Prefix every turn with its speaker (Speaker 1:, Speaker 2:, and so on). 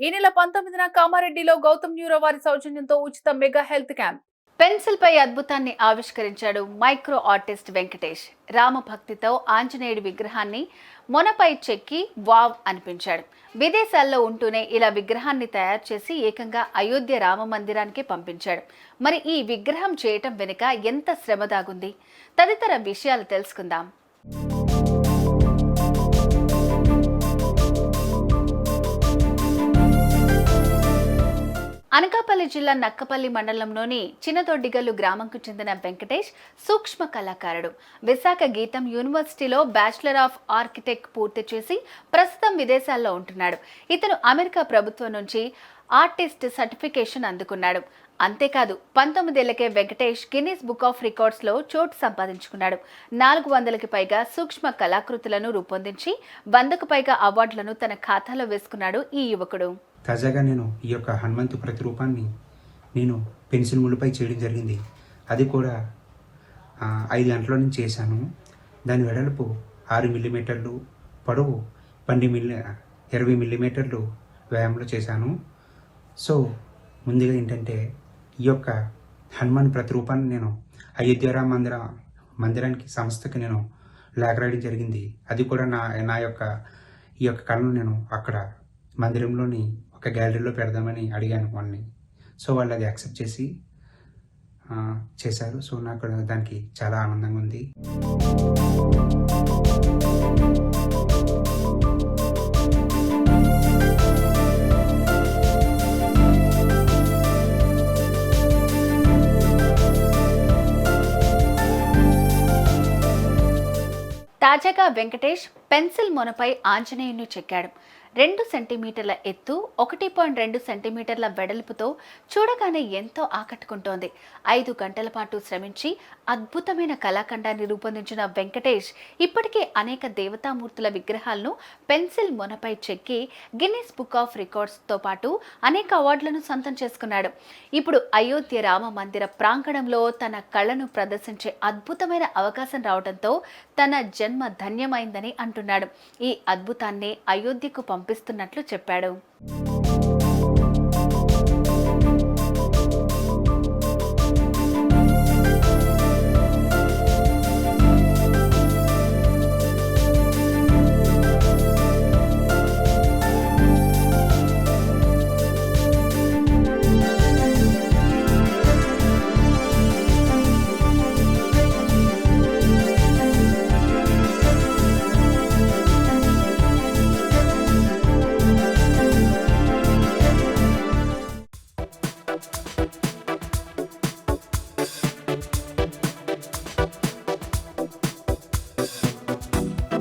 Speaker 1: ఈ నెల పంతొమ్మిదిన కామారెడ్డిలో గౌతమ్ న్యూరో వారి సౌజన్యంతో ఉచిత మెగా హెల్త్ క్యాంప్. పెన్సిల్ పై అద్భుతాన్ని ఆవిష్కరించాడు మైక్రో ఆర్టిస్ట్ వెంకటేష్. రామభక్తితో ఆంజనేయుడి విగ్రహాన్ని మొనపై చెక్కి వావ్ అనిపించాడు. విదేశాల్లో ఉంటూనే ఇలా విగ్రహాన్ని తయారు చేసి ఏకంగా అయోధ్య రామ మందిరానికి పంపించాడు. మరి ఈ విగ్రహం చేయటం వెనుక ఎంత శ్రమ దాగుంది? తదితర విషయాలు తెలుసుకుందాం. అనకాపల్లి జిల్లా నక్కపల్లి మండలంలోని చిన్నదొడ్డిగల్లు గ్రామంకు చెందిన వెంకటేష్ సూక్ష్మ కళాకారుడు. విశాఖ గీతం యూనివర్సిటీలో బ్యాచిలర్ ఆఫ్ ఆర్కిటెక్ట్ పూర్తి చేసి ప్రస్తుతం విదేశాల్లో ఉంటున్నాడు. ఇతను అమెరికా ప్రభుత్వం నుంచి ఆర్టిస్ట్ సర్టిఫికేషన్ అందుకున్నాడు. అంతేకాదు పంతొమ్మిదేళ్ళకే వెంకటేష్ గిన్నీస్ బుక్ ఆఫ్ రికార్డ్స్లో చోటు సంపాదించుకున్నాడు. నాలుగు వందలకి పైగా సూక్ష్మ కళాకృతులను రూపొందించి వందకు పైగా అవార్డులను తన ఖాతాలో వేసుకున్నాడు ఈ యువకుడు.
Speaker 2: తాజాగా నేను ఈ యొక్క హనుమంతు ప్రతిరూపాన్ని నేను పెన్సిల్ ముళ్ళపై చేయడం జరిగింది. అది కూడా ఐదు గంటల నుంచి చేశాను. దాని వెడల్పు ఆరు మిల్లీమీటర్లు పొడవు పన్నెండు మిల్లీ ఇరవై మిల్లీమీటర్లు వ్యాయామంలో చేశాను. సో ముందుగా ఏంటంటే ఈ యొక్క హనుమాన్ ప్రతిరూపాన్ని నేను అయోధ్యరామ మందిర మందిరానికి సంస్థకి నేను లేఖ జరిగింది. అది కూడా నా నా యొక్క ఈ యొక్క కళను నేను అక్కడ మందిరంలోని ఒక గ్యాలరీలో పెడదామని అడిగాను వాళ్ళని సో వాళ్ళు అది యాక్సెప్ట్ చేసి చేశారు. సో నాకు దానికి చాలా ఆనందంగా ఉంది.
Speaker 1: తాజాగా వెంకటేష్ పెన్సిల్ మొనపై ఆంజనేయుని చెక్కాడు. రెండు సెంటీమీటర్ల ఎత్తు ఒకటి పాయింట్ రెండు సెంటీమీటర్ల వెడల్పుతో చూడగానే ఎంతో ఆకట్టుకుంటోంది. ఐదు గంటల పాటు శ్రమించి అద్భుతమైన కళాఖండాన్ని రూపొందించిన వెంకటేష్ ఇప్పటికే అనేక దేవతామూర్తుల విగ్రహాలను పెన్సిల్ మొనపై చెక్కి గిన్నీస్ బుక్ ఆఫ్ రికార్డ్స్తో పాటు అనేక అవార్డులను సొంతం చేసుకున్నాడు. ఇప్పుడు అయోధ్య రామ మందిర ప్రాంగణంలో తన కళను ప్రదర్శించే అద్భుతమైన అవకాశం రావడంతో తన జన్మ ధన్యమైందని అంటున్నాడు. ఈ అద్భుతాన్ని అయోధ్యకు పంపిస్తున్నట్లు చెప్పాడు.